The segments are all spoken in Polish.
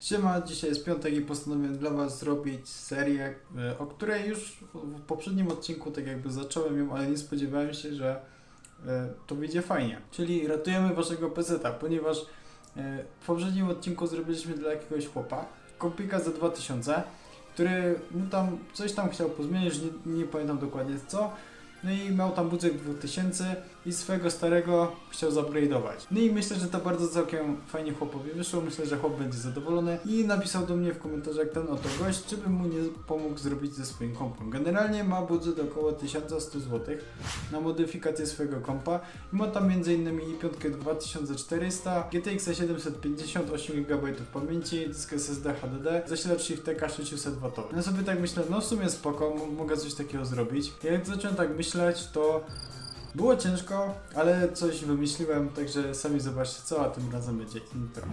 Siema, dzisiaj jest piątek i postanowiłem dla Was zrobić serię, e, o której już w poprzednim odcinku tak jakby zacząłem ją, ale nie spodziewałem się, że e, to wyjdzie fajnie. Czyli ratujemy Waszego peceta, ponieważ e, w poprzednim odcinku zrobiliśmy dla jakiegoś chłopa kompika za 2000, który no tam coś tam chciał pozmienić, nie, nie pamiętam dokładnie co. No i miał tam budżet 2000 i swojego starego chciał zupgrade'ować. No i myślę, że to bardzo całkiem fajnie chłopowi wyszło. Myślę, że chłop będzie zadowolony. I napisał do mnie w komentarzach ten oto gość, czy bym mu nie pomógł zrobić ze swoim kompem. Generalnie ma budżet około 1100 zł na modyfikację swojego kompa. I ma tam m.in. piątkę 2400, GTX 750, 8 GB pamięci, dysk SSD HDD, zasilacz Shift-TK 600 W. Ja sobie tak myślę, no w sumie spoko, mogę coś takiego zrobić. Jak zacząłem tak myśleć, to było ciężko, ale coś wymyśliłem, także sami zobaczcie co, a tym razem będzie intro.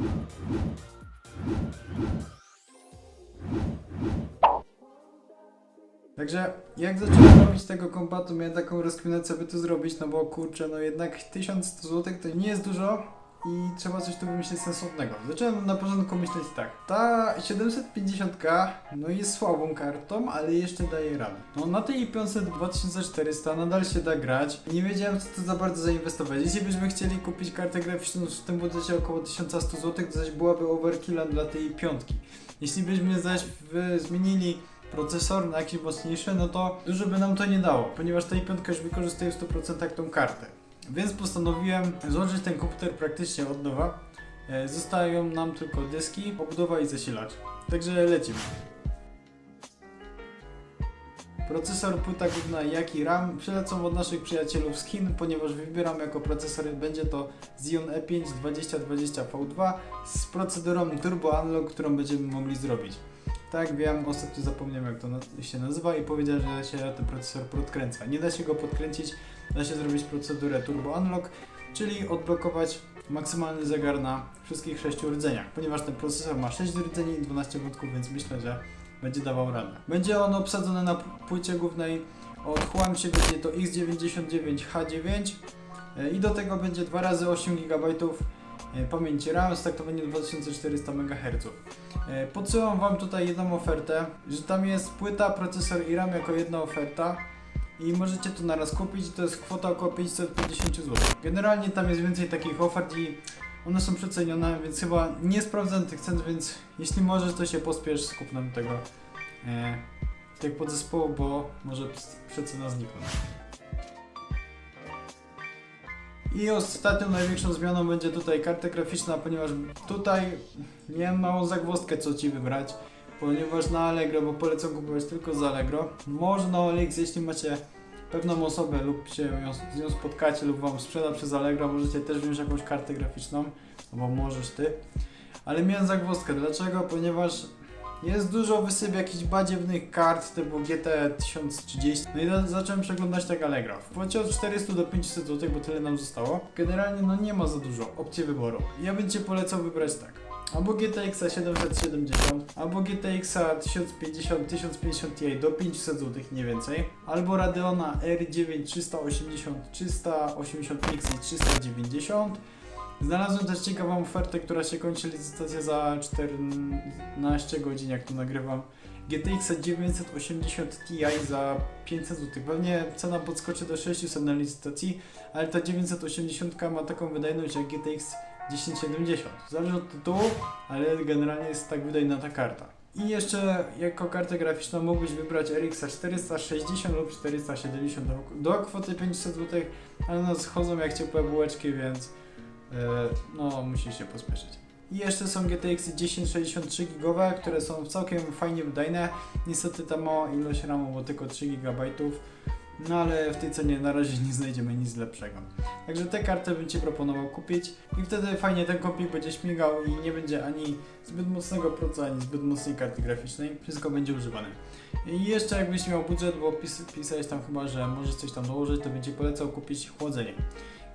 Także jak zacząłem robić tego kompa, miałem taką rozkminę, co by tu zrobić, no bo kurczę, no jednak 1100 zł to nie jest dużo i trzeba coś tu wymyślić sensownego. Zacząłem na początku myśleć tak, ta 750K no jest słabą kartą, ale jeszcze daje radę. No na tej 500 2400 nadal się da grać. Nie wiedziałem co to za bardzo zainwestować. Jeśli byśmy chcieli kupić kartę graficzną w tym budżecie około 1100 zł, to zaś byłaby overkilla dla tej piątki. Jeśli byśmy zaś zmienili procesor na jakiś mocniejszy, no to dużo by nam to nie dało, ponieważ tej piątka już wykorzystuje w 100% tą kartę. Więc postanowiłem złożyć ten komputer praktycznie od nowa. E, Zostają nam tylko dyski, obudowa i zasilacz. Także lecimy. Procesor, płyta główna, jak i RAM przylecą od naszych przyjacielów z Chin, ponieważ wybieram jako procesor będzie to Xeon E E5 2020V2 z procedurą Turbo Unlock, którą będziemy mogli zrobić. Tak, wiem, ostatnio zapomniałem jak to się nazywa i powiedziałem, że się ten procesor podkręca. Nie da się go podkręcić, da się zrobić procedurę Turbo Unlock, czyli odblokować maksymalny zegar na wszystkich 6 rdzeniach, ponieważ ten procesor ma 6 rdzeni i 12 wątków, więc myślę, że będzie dawał radę. Będzie on obsadzony na płycie głównej od Huawei, będzie to X99H9 e, i do tego będzie 2 razy 8 GB pamięci RAM z taktowaniem 2400 MHz. Podsyłam Wam tutaj jedną ofertę, że tam jest płyta, procesor i RAM jako jedna oferta i możecie to naraz kupić, to jest kwota około 550 zł. Generalnie tam jest więcej takich ofert i one są przecenione, więc chyba nie sprawdzam tych cen, więc jeśli możesz, to się pospiesz z kupnem tego e, bo może przecena zniknąć. I ostatnią największą zmianą będzie tutaj karta graficzna, ponieważ tutaj miałem małą zagwozdkę co Ci wybrać, ponieważ na Allegro, bo polecam kupować tylko z Allegro. Może na OLX, jeśli macie pewną osobę lub się ją, z nią spotkacie lub Wam sprzeda przez Allegro, możecie też wziąć jakąś kartę graficzną, albo możesz Ty. Ale miałem zagwozdkę, dlaczego? Ponieważ jest dużo wysyp jakichś badziewnych kart typu GT 1030. No i za- zacząłem przeglądać tak Allegro. W od 400 do 500 zł, bo tyle nam zostało. Generalnie no nie ma za dużo opcji wyboru. Ja bym Cię polecał wybrać tak. Albo GTX 770, albo GTX 1050, 1050 Ti do 500 zł, nie więcej. Albo Radeona R9 380, 380 X i 390. Znalazłem też ciekawą ofertę, która się kończy licytacja za 14 godzin, jak tu nagrywam. GTX 980 Ti za 500 zł. Pewnie cena podskoczy do 600 na licytacji, ale ta 980 ma taką wydajność jak GTX 1070. Zależy od tytułu, ale generalnie jest tak wydajna ta karta. I jeszcze jako kartę graficzną mógłbyś wybrać RX 460 lub 470 do, do kwoty 500 zł, ale no schodzą jak ciepłe bułeczki, więc no musisz się pospieszyć. I jeszcze są GTX 1063 GB, które są całkiem fajnie wydajne. Niestety ta mała ilość RAMu, bo tylko 3 GB. No ale w tej cenie na razie nie znajdziemy nic lepszego. Także tę kartę bym Ci proponował kupić i wtedy fajnie ten kompik będzie śmigał i nie będzie ani zbyt mocnego proca, ani zbyt mocnej karty graficznej. Wszystko będzie używane. I jeszcze jakbyś miał budżet, bo pis pisałeś tam chyba, że możesz coś tam dołożyć, to Ci polecał kupić chłodzenie.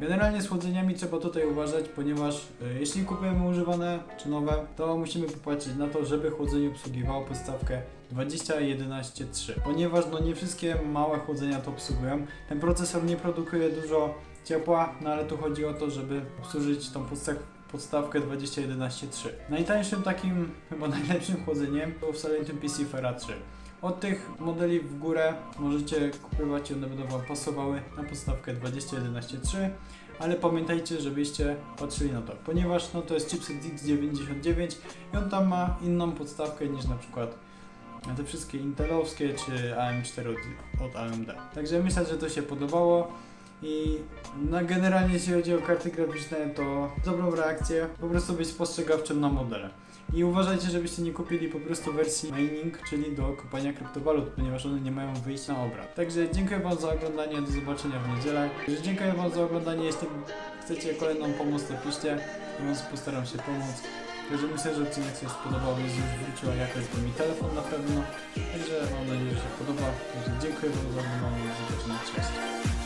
Generalnie z chłodzeniami trzeba tutaj uważać, ponieważ y, jeśli kupujemy używane czy nowe, to musimy popatrzeć na to, żeby chłodzenie obsługiwało podstawkę 2011.3. Ponieważ no nie wszystkie małe chłodzenia to obsługują. Ten procesor nie produkuje dużo ciepła, no ale tu chodzi o to, żeby obsłużyć tą podsta- podstawkę 2011.3. Najtańszym takim, chyba najlepszym chłodzeniem było wcale tym PC Fera 3. Od tych modeli w górę możecie kupować i one będą Wam pasowały na podstawkę 2011.3, ale pamiętajcie, żebyście patrzyli na to, ponieważ no to jest chipset X99 i on tam ma inną podstawkę niż na przykład te wszystkie intelowskie czy AM4 od, AMD. Także myślę, że to się podobało. I no generalnie jeśli chodzi o karty graficzne, to dobrą reakcję, po prostu być spostrzegawczym na modele. I uważajcie, żebyście nie kupili po prostu wersji mining, czyli do kopania kryptowalut, ponieważ one nie mają wyjść na obraz. Także dziękuję Wam za oglądanie, do zobaczenia w niedzielę. Także dziękuję Wam za oglądanie, jeśli chcecie kolejną pomoc, to piszcie, ja Wam postaram się pomóc. Także myślę, że odcinek się spodobał, jest już wróciła jakoś do mi telefon na pewno. Także mam nadzieję, że się podoba. Także dziękuję Wam za oglądanie, do zobaczenia, cześć.